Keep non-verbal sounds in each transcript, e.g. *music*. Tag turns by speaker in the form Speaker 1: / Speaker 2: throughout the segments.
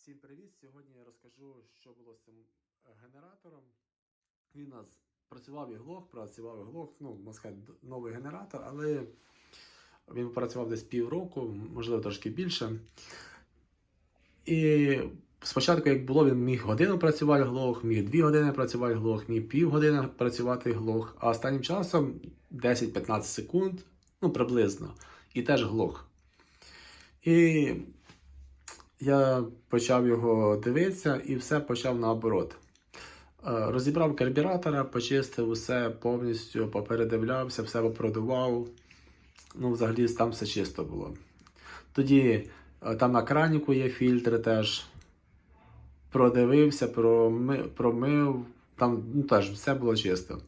Speaker 1: Всім привіт! Сьогодні я розкажу, що було з цим е, генератором. Він у нас працював і глох, працював і глох, ну, можна новий генератор, але він працював десь півроку, можливо, трошки більше. І спочатку, як було, він міг годину працювати глох, міг дві години працювати глох, міг півгодини працювати глох, а останнім часом 10-15 секунд, ну приблизно, і теж глох. І я почав його дивитися і все почав наоборот. Е, Розібрав карбюратора, почистив усе повністю, попередивлявся, все попродував. Ну, взагалі там все чисто було. Тоді е, там на краніку є фільтри теж. Продивився, промив, там ну, теж все було чисто.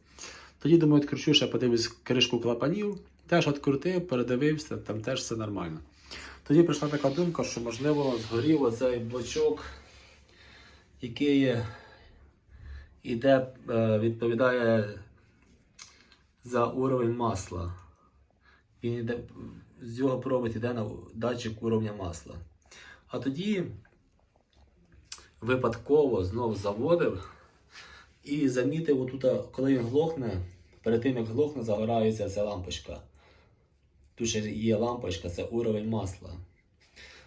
Speaker 1: Тоді, думаю, відкручу, ще подивлюсь кришку клапанів, теж відкрутив, передивився, там теж все нормально. Тоді прийшла така думка, що можливо згорів оцей блочок, який іде, е, відповідає за уровень масла. Він іде, з його провід іде на датчик уровня масла. А тоді випадково знов заводив і замітив, отут, коли він глохне, перед тим як глохне, загорається ця лампочка. Тут ще є лампочка, це уровень масла.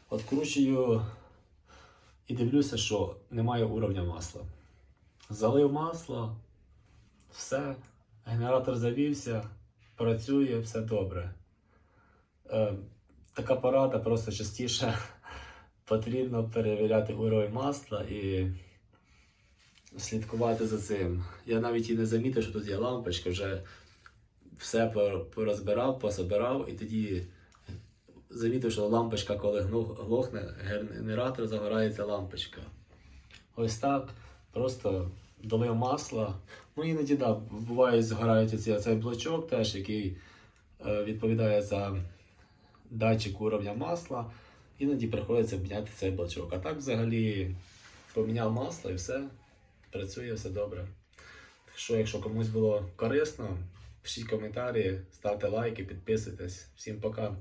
Speaker 1: Откручую і дивлюся, що немає уровня масла. Залив масло, все, генератор завівся, працює, все добре. Е, така порада, просто частіше *laughs* потрібно перевіряти уровень масла і слідкувати за цим. Я навіть і не замітив, що тут є лампочка, вже все порозбирав, пособирав, і тоді замітив, що лампочка, коли глохне, генератор загорається лампочка. Ось так. Просто долив масла. Ну іноді да, буває, згорається цей, блочок теж, який е, відповідає за датчик уровня масла. Іноді приходиться міняти цей блочок. А так взагалі поміняв масло і все, працює все добре. Так що, якщо комусь було корисно, пишіть коментарі, ставте лайки, підписуйтесь. Всім пока.